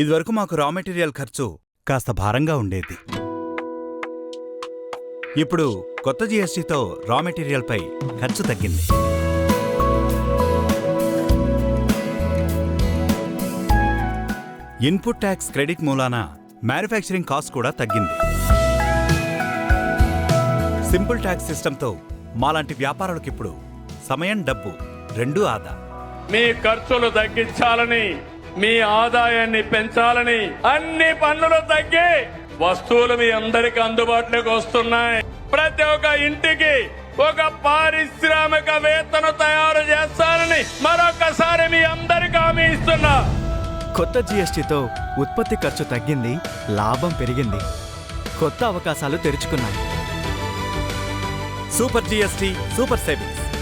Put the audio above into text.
ఇదివరకు మాకు raw material ఖర్చు కాస్త భారంగా ఉండేది. ఇప్పుడు కొత్త జీఎస్టీతో రా మెటీరియల్పై ఖర్చు తగ్గింది. ఇన్పుట్ ట్యాక్స్ క్రెడిట్ మూలాన మ్యానుఫ్యాక్చరింగ్ కాస్ట్ కూడా తగ్గింది. సింపుల్ ట్యాక్స్ సిస్టంతో మాలాంటి వ్యాపారులకు ఇప్పుడు సమయం డబ్బు రెండూ ఆదా. మీ ఖర్చులు తగ్గించాలని మీ ఆదాయాన్ని పెంచాలని అన్ని పన్నులు తగ్గి వస్తువులు మీ అందరికి అందుబాటులోకి వస్తున్నాయి. ప్రతి ఒక్క ఇంటికి ఒక పారిశ్రామిక వేతను తయారు చేస్తానని మరొకసారి మీ అందరికి హామీ ఇస్తున్నా. కొత్త జీఎస్టీతో ఉత్పత్తి ఖర్చు తగ్గింది లాభం పెరిగింది. కొత్త అవకాశాలు తెరుచుకున్నాయి. Super GST super savings.